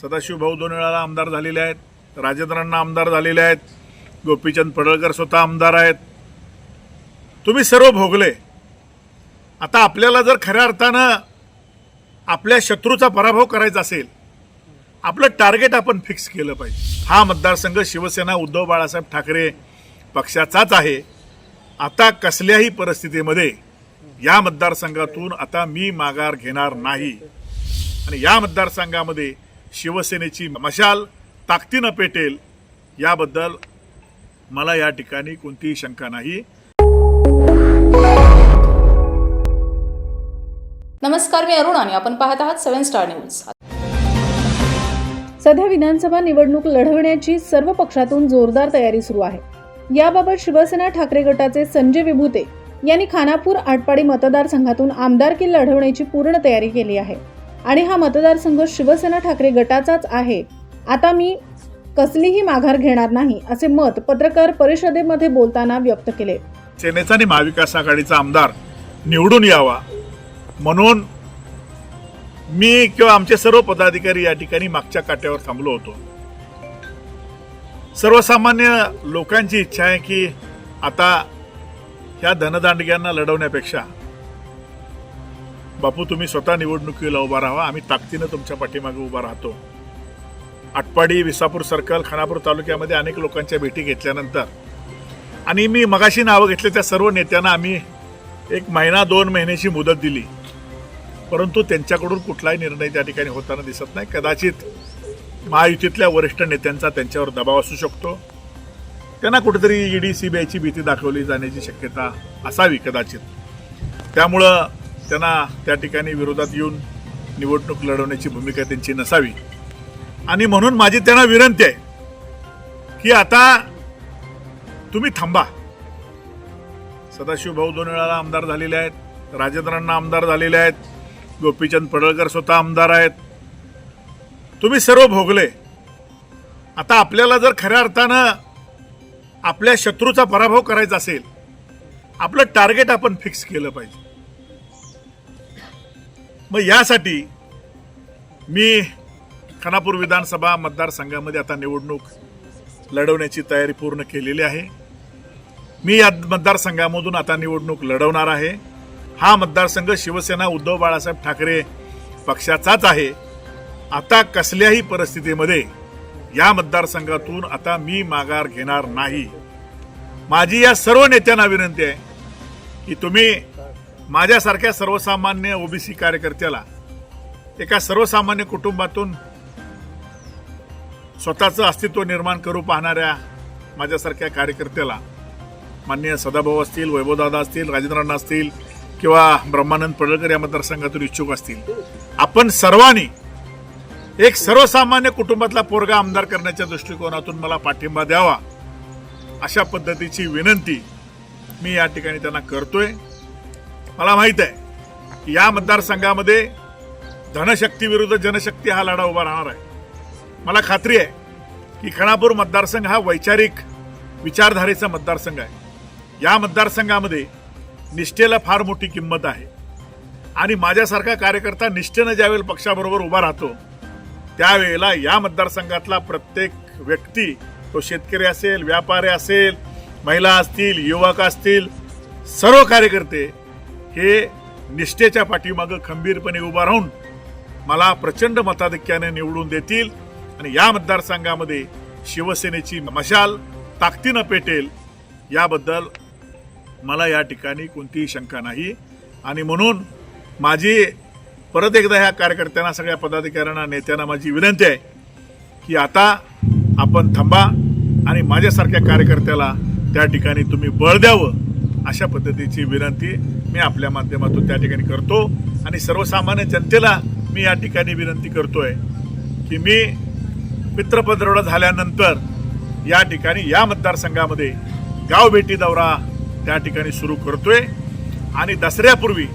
सदाशिव भाऊ दोन वेळाला आमदार झालेले आहेत. राजेंद्रांना आमदार झालेले आहेत. गोपीचंद पडळकर स्वतः आमदार आहेत. तुम्ही सर्व भोगले. आता आपल्याला जर खऱ्या अर्थानं आपल्या शत्रूचा पराभव करायचा असेल आपलं टार्गेट आपण फिक्स केलं पाहिजे. हा मतदारसंघ शिवसेना उद्धव बाळासाहेब ठाकरे पक्षाचाच आहे. आता कसल्याही परिस्थितीमध्ये या मतदारसंघातून आता मी माघार घेणार नाही. आणि या मतदारसंघामध्ये शिवसेनेची मशाल ताकदीनं पेटेल याबद्दल मला या ठिकाणी कोणतीही शंका नाही. नमस्कार मी अरुण आणि आपण पाहत आहात सेव्हन स्टार न्यूज. सध्या विधानसभा निवडणूक लढवण्याची सर्व पक्षातून जोरदार तयारी सुरू आहे. याबाबत शिवसेना ठाकरे गटाचे संजय विभूते यांनी खानापूर आटपाडी मतदारसंघातून आमदारकी लढवण्याची पूर्ण तयारी केली आहे. आणि हा मतदारसंघ शिवसेना ठाकरे गटाचाच आहे. आता मी कसलीही माघार घेणार नाही असे मत पत्रकार परिषदेमध्ये बोलताना व्यक्त केले. सेनेचा आणि महाविकास आघाडीचा आमदार निवडून यावा म्हणून मी किंवा आमचे सर्व पदाधिकारी या ठिकाणी मागच्या काट्यावर थांबलो होतो. सर्वसामान्य लोकांची इच्छा आहे की आता ह्या धनदांडग्यांना लढवण्यापेक्षा बापू तुम्ही स्वतः निवडणुकीला उभा राहा. आम्ही ताकदीनं तुमच्या पाठीमागे उभा राहतो. आटपाडी विसापूर सर्कल खानापूर तालुक्यामध्ये अनेक लोकांच्या भेटी घेतल्यानंतर. आणि मी मगाशी नावं घेतले त्या सर्व नेत्यांना आम्ही एक महिना दोन महिन्याची मुदत दिली. परंतु त्यांच्याकडून कुठलाही निर्णय त्या ठिकाणी होताना दिसत नाही. कदाचित महायुतीतल्या वरिष्ठ नेत्यांचा त्यांच्यावर दबाव असू शकतो. त्यांना कुठेतरी ईडी सीबीआयची भीती दाखवली जाण्याची शक्यता असावी कदाचित. त्यामुळं त्यांना त्या ठिकाणी विरोधात येऊन निवडणूक लढवण्याची भूमिका त्यांची नसावी. आणि म्हणून माझी त्यांना विनंती आहे की आता तुम्ही थांबा. सदाशिव भाऊ दोन वेळाला आमदार झालेले आहेत राजेंद्रांना आमदार झालेले आहेत गोपीचंद पडळकर स्वतः आमदार आहेत. तुम्ही सर्व भोगले. आता आपल्याला जर खऱ्या अर्थानं आपल्या शत्रूचा पराभव करायचा असेल आपलं टार्गेट आपण फिक्स केलं पाहिजे. मग यासाठी मी खानापूर विधानसभा मतदारसंघामध्ये आता निवडणूक लढवण्याची तयारी पूर्ण केलेली आहे. मी या मतदारसंघामधून आता निवडणूक लढवणार आहे. हा मतदारसंघ शिवसेना उद्धव बाळासाहेब ठाकरे पक्षाचाच आहे. आता कसल्याही परिस्थितीमध्ये या मतदारसंघातून आता मी माघार घेणार नाही. माझी या सर्व नेत्यांना विनंती आहे की तुम्ही माझ्यासारख्या सर्वसामान्य ओबीसी कार्यकर्त्याला एका सर्वसामान्य कुटुंबातून स्वतःचं अस्तित्व निर्माण करू पाहणाऱ्या माझ्यासारख्या कार्यकर्त्याला माननीय सदाभाऊ असतील वैभवदादा असतील राजेंद्रांना असतील किंवा ब्रह्मानंद पडळकर या मतदारसंघातून इच्छुक असतील आपण सर्वांनी एक सर्वसामान्य कुटुंबातला पोरगा आमदार करण्याच्या दृष्टिकोनातून मला पाठिंबा द्यावा अशा पद्धतीची विनंती मी या ठिकाणी त्यांना करतोय. मला माहीत आहे की या मतदारसंघामध्ये धनशक्ती विरुद्ध जनशक्ती हा लढा उभा राहणार आहे. मला खात्री आहे की खणापूर मतदारसंघ हा वैचारिक विचारधारेचा मतदारसंघ आहे. या मतदारसंघामध्ये निष्ठेला फार मोठी किंमत आहे. आणि माझ्यासारखा कार्यकर्ता निष्ठेनं ज्यावेळेला पक्षाबरोबर उभा राहतो त्यावेळेला या मतदारसंघातला प्रत्येक व्यक्ती तो शेतकरी असेल व्यापारी असेल महिला असतील युवक असतील सर्व कार्यकर्ते हे निष्ठेच्या पाठीमागं खंबीरपणे उभा राहून मला प्रचंड मताधिक्याने निवडून देतील आणि या मतदारसंघामध्ये शिवसेनेची मशाल ताकदीनं पेटेल याबद्दल मला या ठिकाणी कोणतीही शंका नाही. आणि म्हणून माझी परत एकदा ह्या कार्यकर्त्यांना सगळ्या पदाधिकाऱ्यांना नेत्यांना माझी विनंती आहे की आता आपण थांबा आणि माझ्यासारख्या कार्यकर्त्याला त्या ठिकाणी तुम्ही बळ द्यावं अशा पद्धतीची विनंती मी आपल्या माध्यमातून त्या ठिकाणी करतो आणि सर्वसामान्य जनतेला मी या ठिकाणी विनंती करतोय की मी मित्रपदरोडा झाल्यानंतर या ठिकाणी या मतदारसंघामध्ये गाव भेटी दौरा त्या ठिकाणी सुरू करतोय आणि दसऱ्यापूर्वी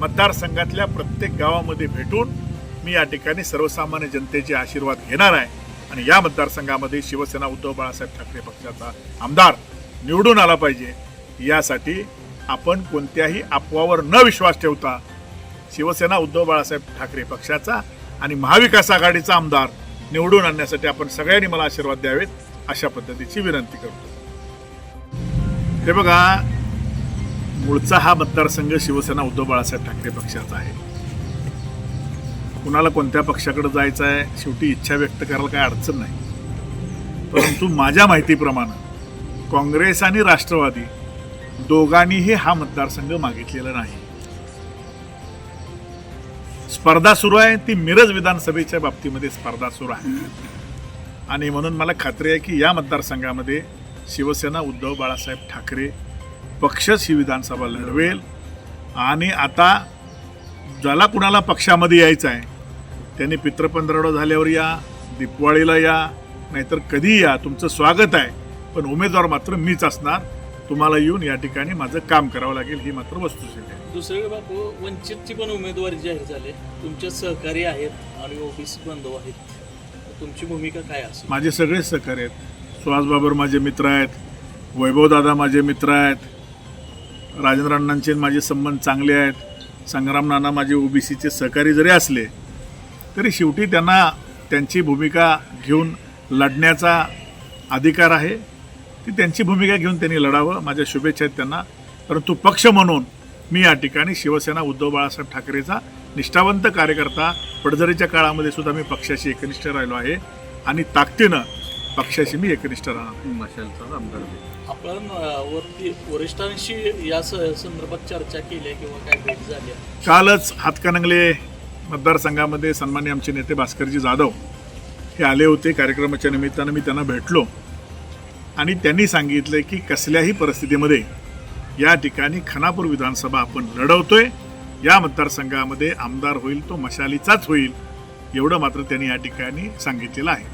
मतदारसंघातल्या प्रत्येक गावामध्ये भेटून मी या ठिकाणी सर्वसामान्य जनतेचे आशीर्वाद घेणार आहे. आणि या मतदारसंघामध्ये शिवसेना उद्धव बाळासाहेब ठाकरे पक्षाचा आमदार निवडून आला पाहिजे. यासाठी आपण कोणत्याही अफवावर न विश्वास ठेवता शिवसेना उद्धव बाळासाहेब ठाकरे पक्षाचा आणि महाविकास आघाडीचा आमदार निवडून आणण्यासाठी आपण सगळ्यांनी मला आशीर्वाद द्यावेत अशा पद्धतीची विनंती करतो. हे बघा मूळचा हा मतदारसंघ शिवसेना उद्धव बाळासाहेब ठाकरे पक्षाचा आहे. कुणाला कोणत्या पक्षाकडे जायचं आहे शेवटी इच्छा व्यक्त करायला काही अडचण नाही. परंतु माझ्या माहितीप्रमाणे काँग्रेस आणि राष्ट्रवादी दोघांनीही हा मतदारसंघ मागितलेला नाही. स्पर्धा सुरू आहे ती मिरज विधानसभेच्या बाबतीमध्ये स्पर्धा सुरू आहे. आणि म्हणून मला खात्री आहे की या मतदारसंघामध्ये शिवसेना उद्धव बाळासाहेब ठाकरे पक्षच ही विधानसभा लढवेल. आणि आता ज्याला कुणाला पक्षामध्ये यायचं आहे त्यांनी पित्रपंधरवडा झाल्यावर या दीपवाळीला या नाहीतर कधी या तुमचं स्वागत आहे. पण उमेदवार मात्र मीच असणार. तुम्हाला येऊन या ठिकाणी माझं काम करावं लागेल ही मात्र वस्तुस्थिती आहे. दुसरीकडे बापू वंचितची पण उमेदवारी जाहीर झाली. तुमचे सहकारी आहेत आणि ओबीसी बंधू आहेत. तुमची भूमिका काय असेल? माझे सगळेच सहकारी आहेत. सुहास बाबर माझे मित्र आहेत. वैभवदादा माझे मित्र आहेत. राजेंद्र अण्णांचे माझे संबंध चांगले आहेत. संग्राम नाना माझे ओबीसीचे सहकारी जरी असले तरी शेवटी त्यांना त्यांची भूमिका घेऊन लढण्याचा अधिकार आहे. ती त्यांची भूमिका घेऊन त्यांनी लढावं. माझ्या शुभेच्छा आहेत त्यांना. परंतु पक्ष म्हणून मी या ठिकाणी शिवसेना उद्धव बाळासाहेब ठाकरेचा निष्ठावंत कार्यकर्ता पडझरीच्या काळामध्ये सुद्धा मी पक्षाशी एकनिष्ठ राहिलो आहे आणि ताकदीनं पक्षाशी मी एकनिष्ठ राहणार. आपण वरती वरिष्ठांशी या स- संदर्भात चर्चा केली किंवा काय भेट झाली? कालच हातकणंगले मतदारसंघामध्ये सन्मान्य आमचे नेते भास्करजी जाधव हे आले होते. कार्यक्रमाच्या निमित्तानं मी त्यांना भेटलो. आणि त्यांनी सांगितलं की कसल्याही परिस्थितीमध्ये या ठिकाणी खानापूर विधानसभा आपण लढवतोय. या मतदारसंघामध्ये आमदार होईल तो मशालीचाच होईल एवढं मात्र त्यांनी या ठिकाणी सांगितलेलं आहे.